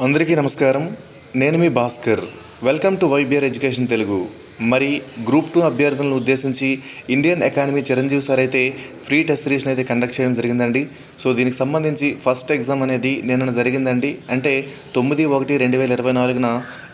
అందరికీ నమస్కారం. నేను మీ Bhaskar. Welcome to YBR education Telugu. మరి గ్రూప్ టూ అభ్యర్థులను ఉద్దేశించి ఇండియన్ అకాడమీ చిరంజీవి సార్ అయితే ఫ్రీ టెస్ట్ సిరీస్ని అయితే కండక్ట్ చేయడం జరిగిందండి. సో దీనికి సంబంధించి ఫస్ట్ ఎగ్జామ్ అనేది నిన్న జరిగిందండి. అంటే తొమ్మిది ఒకటి రెండు వేల ఇరవై నాలుగున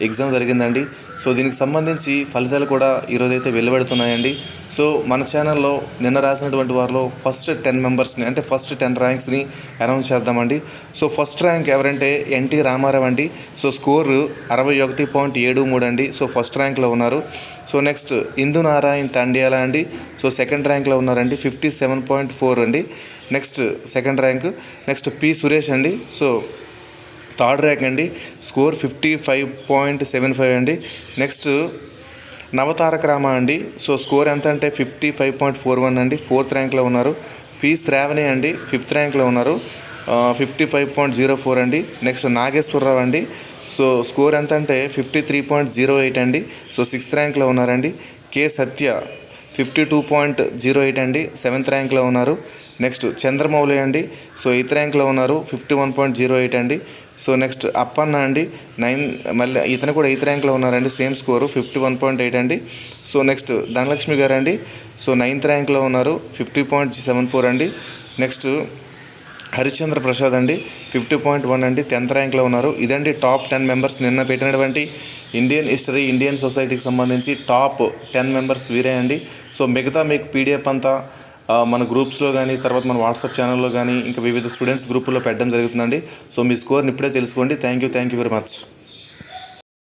ఎగ్జామ్ జరిగిందండి. సో దీనికి సంబంధించి ఫలితాలు కూడా ఈరోజు అయితే వెలువడుతున్నాయండి. సో మన ఛానల్లో నిన్న రాసినటువంటి వారిలో ఫస్ట్ టెన్ మెంబర్స్ని అంటే ఫస్ట్ టెన్ ర్యాంక్స్ని అనౌన్స్ చేద్దామండి. సో ఫస్ట్ ర్యాంక్ ఎవరంటే ఎన్టీ రామారావు అండి. సో స్కోరు అరవై ఒకటి పాయింట్ ఏడు మూడు అండి. సో ఫస్ట్ ర్యాంక్లో ఉన్నారు. సో నెక్స్ట్ ఇందు నారాయణ్ తండియాల అండి. సో సెకండ్ ర్యాంక్లో ఉన్నారండి. ఫిఫ్టీ సెవెన్ పాయింట్ ఫోర్ అండి. Next second rank next P Suresh అండి. సో థర్డ్ ర్యాంక్ అండి. Score fifty five point seven five అండి. నెక్స్ట్ నవతారక రామ అండి. సో స్కోర్ ఎంత అంటే fifty five point four one అండి. ఫోర్త్ ర్యాంక్లో ఉన్నారు. పి శ్రావణి అండి. ఫిఫ్త్ ర్యాంక్లో ఉన్నారు. Fifty five point zero four అండి. నెక్స్ట్ నాగేశ్వరరావు అండి. సో స్కోర్ ఎంత అంటే fifty three point zero eight అండి సో సిక్స్త్ ర్యాంక్లో ఉన్నారండి. K Satya fifty two point zero eight అండి. సెవెంత్ ర్యాంక్లో ఉన్నారు. నెక్స్ట్ చంద్రమౌళి అండి. సో ఎయిత్ ర్యాంక్లో ఉన్నారు. Fifty one point zero eight అండి. సో నెక్స్ట్ అప్పన్న అండి. నైన్ మళ్ళీ ఇతను కూడా ఎయిత్ ర్యాంక్లో ఉన్నారండి. Same score fifty one point eight అండి. సో నెక్స్ట్ ధనలక్ష్మి గారు అండి సో నైన్త్ ర్యాంక్లో ఉన్నారు. ఫిఫ్టీ పాయింట్ సెవెన్ ఫోర్ అండి. నెక్స్ట్ హరిశ్చంద్ర ప్రసాద్ అండి. ఫిఫ్టీ పాయింట్ వన్ అండి. టెన్త్ ర్యాంక్లో ఉన్నారు. ఇదండి టాప్ టెన్ మెంబర్స్ నిన్న పెట్టినటువంటి ఇండియన్ హిస్టరీ ఇండియన్ సొసైటీకి సంబంధించి టాప్ టెన్ మెంబర్స్ వీరే అండి. సో మిగతా మీకు పీడిఎఫ్ అంతా మన గ్రూప్స్లో కానీ తర్వాత మన వాట్సాప్ ఛానల్లో కానీ ఇంకా వివిధ స్టూడెంట్స్ గ్రూపుల్లో పెట్టడం జరుగుతుందండి. సో మీ స్కోర్ని ఇప్పుడే తెలుసుకోండి. Thank you thank you very much.